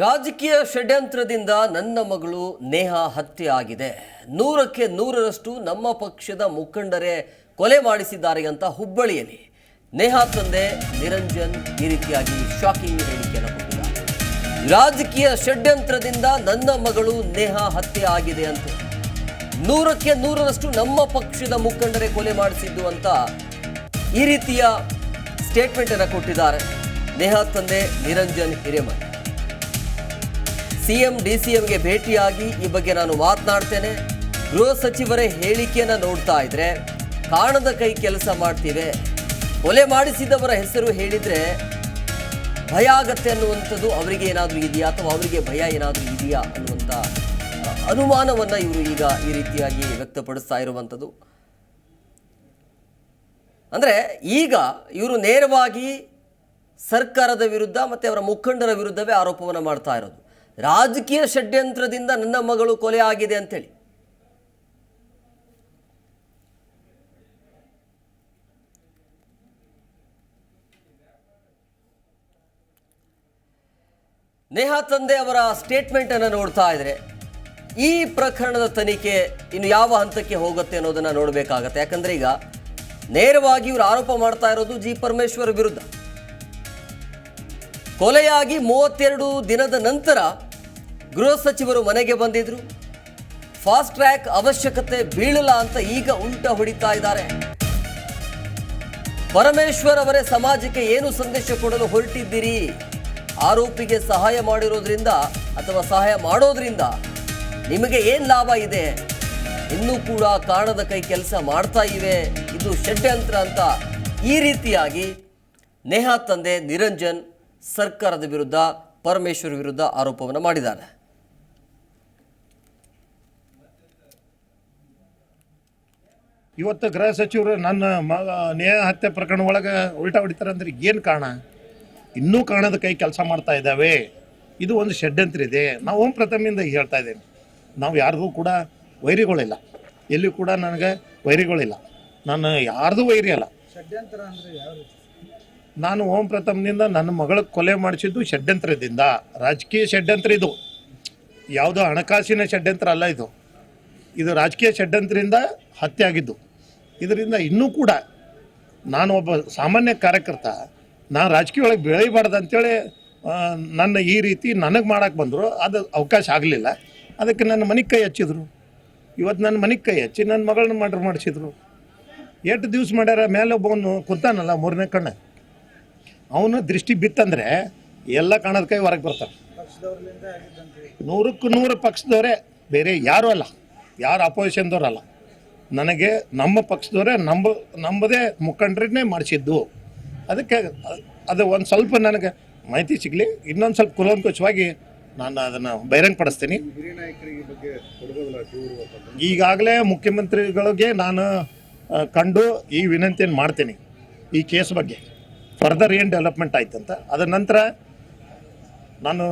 ರಾಜಕೀಯ ಷಡ್ಯಂತ್ರದಿಂದ ನನ್ನ ಮಗಳು ನೇಹ ಹತ್ಯೆ ಆಗಿದೆ. ನೂರಕ್ಕೆ ನೂರರಷ್ಟು ನಮ್ಮ ಪಕ್ಷದ ಮುಖಂಡರೇ ಕೊಲೆ ಮಾಡಿಸಿದ್ದಾರೆ ಅಂತ ಹುಬ್ಬಳ್ಳಿಯಲ್ಲಿ. ನೇಹಾ ತಂದೆ ನಿರಂಜನ್ ಈ ರೀತಿಯಾಗಿ ಶಾಕಿಂಗ್ ಹೇಳಿಕೆಯನ್ನು ಕೊಟ್ಟಿದ್ದಾರೆ. ರಾಜಕೀಯ ಷಡ್ಯಂತ್ರದಿಂದ ನನ್ನ ಮಗಳು ನೇಹ ಹತ್ಯೆ ಆಗಿದೆ ಅಂತ. ನೂರಕ್ಕೆ ನೂರರಷ್ಟು ನಮ್ಮ ಪಕ್ಷದ ಮುಖಂಡರೇ ಕೊಲೆ ಮಾಡಿಸಿದ್ದು ಅಂತ ಈ ರೀತಿಯ ಸ್ಟೇಟ್ಮೆಂಟ್ ಅನ್ನು ಕೊಟ್ಟಿದ್ದಾರೆ. ನೇಹಾ ತಂದೆ ನಿರಂಜನ್ ಹಿರೇಮಠ್. ಸಿಎಂ, ಡಿಸಿಎಂಗೆ ಭೇಟಿಯಾಗಿ ಈ ಬಗ್ಗೆ ನಾನು ಮಾತನಾಡ್ತೇನೆ. ಗೃಹ ಸಚಿವರೇ ಹೇಳಿಕೆಯನ್ನು ನೋಡ್ತಾ ಇದ್ರೆ, ಕಾಣದ ಕೈ ಕೆಲಸ ಮಾಡ್ತೀವಿ. ಕೊಲೆ ಮಾಡಿಸಿದವರ ಹೆಸರು ಹೇಳಿದ್ರೆ ಭಯ ಆಗತ್ತೆ ಅನ್ನುವಂಥದ್ದು ಅವರಿಗೆ ಏನಾದರೂ ಇದೆಯಾ ಅಥವಾ ಅವರಿಗೆ ಭಯ ಏನಾದರೂ ಇದೆಯಾ ಅನ್ನುವಂಥ ಅನುಮಾನವನ್ನು ಇವರು ಈಗ ಈ ರೀತಿಯಾಗಿ ವ್ಯಕ್ತಪಡಿಸ್ತಾ ಇರುವಂಥದ್ದು. ಅಂದರೆ ಈಗ ಇವರು ನೇರವಾಗಿ ಸರ್ಕಾರದ ವಿರುದ್ಧ ಮತ್ತು ಅವರ ಮುಖಂಡರ ವಿರುದ್ಧವೇ ಆರೋಪವನ್ನು ಮಾಡ್ತಾ ಇರೋದು. ರಾಜಕೀಯ ಷಡ್ಯಂತ್ರದಿಂದ ನನ್ನ ಮಗಳು ಕೊಲೆ ಆಗಿದೆ ಅಂತೇಳಿ. ನೇಹಾ ತಂದೆ ಅವರ ಸ್ಟೇಟ್ಮೆಂಟ್ ಅನ್ನು ನೋಡ್ತಾ ಇದ್ರೆ, ಈ ಪ್ರಕರಣದ ತನಿಖೆ ಇನ್ನು ಯಾವ ಹಂತಕ್ಕೆ ಹೋಗುತ್ತೆ ಅನ್ನೋದನ್ನ ನೋಡಬೇಕಾಗತ್ತೆ. ಯಾಕಂದ್ರೆ ಈಗ ನೇರವಾಗಿ ಇವರು ಆರೋಪ ಮಾಡ್ತಾ ಇರೋದು ಜಿ ಪರಮೇಶ್ವರ್ ವಿರುದ್ಧ. ಕೊಲೆಯಾಗಿ ಮೂವತ್ತೆರಡು ದಿನದ ನಂತರ ಗೃಹ ಸಚಿವರು ಮನೆಗೆ ಬಂದಿದ್ರು. ಫಾಸ್ಟ್ ಟ್ರ್ಯಾಕ್ ಅವಶ್ಯಕತೆ ಬೀಳಲ್ಲ ಅಂತ ಈಗ ಉಲ್ಟ ಹೊಡಿತಾ ಇದ್ದಾರೆ. ಪರಮೇಶ್ವರ್ ಅವರೇ ಸಮಾಜಕ್ಕೆ ಏನು ಸಂದೇಶ ಕೊಡಲು ಹೊರಟಿದ್ದೀರಿ? ಆರೋಪಿಗೆ ಸಹಾಯ ಮಾಡಿರೋದ್ರಿಂದ ಅಥವಾ ಸಹಾಯ ಮಾಡೋದ್ರಿಂದ ನಿಮಗೆ ಏನ್ ಲಾಭ ಇದೆ? ಇನ್ನೂ ಕೂಡ ಕಾಣದ ಕೈ ಕೆಲಸ ಮಾಡ್ತಾ ಇವೆ. ಇದು ಷಡ್ಯಂತ್ರ ಅಂತ ಈ ರೀತಿಯಾಗಿ ನೇಹಾ ತಂದೆ ನಿರಂಜನ್ ಸರ್ಕಾರದ ವಿರುದ್ಧ ಪರಮೇಶ್ವರ್ ವಿರುದ್ಧ ಆರೋಪವನ್ನು ಮಾಡಿದ್ದಾರೆ. ಇವತ್ತು ಗೃಹ ಸಚಿವರು ನನ್ನ ಮಗ ನೇಹ ಹತ್ಯೆ ಪ್ರಕರಣ ಒಳಗೆ ಉಲ್ಟಾ ಹೊಡಿತಾರೆ ಅಂದ್ರೆ ಏನು ಕಾರಣ? ಇನ್ನೂ ಕಾರಣದ ಕೈ ಕೆಲಸ ಮಾಡ್ತಾ ಇದ್ದಾವೆ. ಇದು ಒಂದು ಷಡ್ಯಂತ್ರ ಇದೆ. ನಾವು ಓಂ ಪ್ರಥಮಿಂದ ಹೇಳ್ತಾ ಇದ್ದೇನೆ. ನಾವು ಯಾರಿಗೂ ಕೂಡ ವೈರಿಗಳಿಲ್ಲ. ಎಲ್ಲಿ ಕೂಡ ನನಗೆ ವೈರಿಗಳಿಲ್ಲ. ನಾನು ಯಾರ್ದು ವೈರಿ ಅಲ್ಲ. ನಾನು ಓಂ ಪ್ರಥಮ್ನಿಂದ ನನ್ನ ಮಗಳ ಕೊಲೆ ಮಾಡಿಸಿದ್ದು ಷಡ್ಯಂತ್ರದಿಂದ. ರಾಜಕೀಯ ಷಡ್ಯಂತ್ರ ಇದು. ಯಾವುದೋ ಹಣಕಾಸಿನ ಷಡ್ಯಂತ್ರ ಅಲ್ಲ ಇದು. ಇದು ರಾಜಕೀಯ ಷಡ್ಯಂತ್ರದಿಂದ ಹತ್ಯೆ ಆಗಿದ್ದು. ಇದರಿಂದ ಇನ್ನೂ ಕೂಡ ನಾನು ಒಬ್ಬ ಸಾಮಾನ್ಯ ಕಾರ್ಯಕರ್ತ, ನಾನು ರಾಜಕೀಯ ಒಳಗೆ ಬೆಳೆಯಬಾರ್ದು ಅಂತೇಳಿ ನನ್ನ ಈ ರೀತಿ ನನಗೆ ಮಾಡೋಕ್ಕೆ ಬಂದರು, ಅದು ಅವಕಾಶ ಆಗಲಿಲ್ಲ. ಅದಕ್ಕೆ ನನ್ನ ಮನೆಗೆ ಕೈ ಹಚ್ಚಿದ್ರು. ಇವತ್ತು ನನ್ನ ಮನೆಗೆ ಕೈ ಹಚ್ಚಿ ನನ್ನ ಮಗಳನ್ನ ಮರ್ಡರ್ ಮಾಡಿಸಿದ್ರು. ಎಷ್ಟು ದಿವ್ಸ ಮಾಡ್ಯಾರ ಮೇಲೆ ಒಬ್ಬವನು ಕುಂತಾನಲ್ಲ ಮೂರನೇ ಕಣ್ಣ. ಅವನು ದೃಷ್ಟಿ ಬಿತ್ತಂದರೆ ಎಲ್ಲ ಕಾಣದ ಕೈ ಹೊರಗೆ ಬರ್ತಾರೆ ನೂರಕ್ಕೂ ನೂರು ಪಕ್ಷದವರೇ, ಬೇರೆ ಯಾರೂ ಅಲ್ಲ. ಯಾರು ಅಪೋಸಿಷನ್ದವ್ರಲ್ಲ. ನನಗೆ ನಮ್ಮ ಪಕ್ಷದವರೇ ನಂಬ, ನಂಬದೇ ಮುಖಂಡರನ್ನೇ ಮಾಡಿಸಿದ್ದು. ಅದಕ್ಕೆ ಅದು ಒಂದು ಸ್ವಲ್ಪ ನನಗೆ ಮಾಹಿತಿ ಸಿಗಲಿ, ಇನ್ನೊಂದು ಸ್ವಲ್ಪ ಕುಲಂಕುಷವಾಗಿ ನಾನು ಅದನ್ನು ಬಹಿರಂಗಪಡಿಸ್ತೀನಿ. ಈಗಾಗಲೇ ಮುಖ್ಯಮಂತ್ರಿಗಳಿಗೆ ನಾನು ಕಂಡು ಈ ವಿನಂತಿಯನ್ನು ಮಾಡ್ತೀನಿ. ಈ ಕೇಸ್ ಬಗ್ಗೆ. ಫರ್ದರ್ ಏನು ಡೆವಲಪ್ಮೆಂಟ್ ಆಯ್ತಂತ. ಅದರ ನಂತರ ನಾನು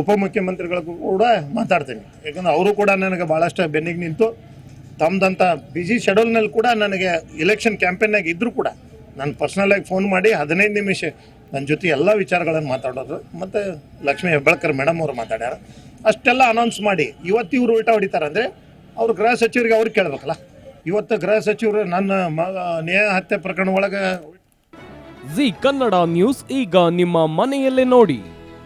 ಉಪಮುಖ್ಯಮಂತ್ರಿಗಳಿಗೂ ಕೂಡ ಮಾತಾಡ್ತೀನಿ. ಯಾಕಂದ್ರೆ ಅವರು ಕೂಡ ನನಗೆ ಭಾಳಷ್ಟು ಬೆನ್ನಿಗೆ ನಿಂತು ತಮ್ಮದಂಥ ಬಿಸಿ ಶೆಡ್ಯೂಲ್ನಲ್ಲಿ ಕೂಡ ನನಗೆ ಇಲೆಕ್ಷನ್ ಕ್ಯಾಂಪೇನ್ನಾಗ ಇದ್ದರೂ ಕೂಡ ನಾನು ಪರ್ಸ್ನಲಾಗಿ ಫೋನ್ ಮಾಡಿ ಹದಿನೈದು ನಿಮಿಷ ನನ್ನ ಜೊತೆ ಎಲ್ಲ ವಿಚಾರಗಳನ್ನು ಮಾತಾಡೋದು ಮತ್ತು ಲಕ್ಷ್ಮೀ ಹೆಬ್ಬಳ್ಕರ್ ಮೇಡಮ್ ಅವರು ಮಾತಾಡ್ಯಾರ. ಅಷ್ಟೆಲ್ಲ ಅನೌನ್ಸ್ ಮಾಡಿ ಇವತ್ತು ಇವರು ಉಲ್ಟಾ ಹೊಡಿತಾರೆ ಅಂದರೆ ಅವ್ರು ಗೃಹ ಸಚಿವರಿಗೆ ಅವ್ರಿಗೆ ಕೇಳಬೇಕಲ್ಲ. ಇವತ್ತು ಗೃಹ ಸಚಿವರು ನನ್ನ ನೇಹ ಹತ್ಯೆ ಪ್ರಕರಣ ಒಳಗೆ ಜಿ ಕನ್ನಡ ನ್ಯೂಸ್ ಈಗ ನಿಮ್ಮ ಮನೆಯಲ್ಲೇ ನೋಡಿ.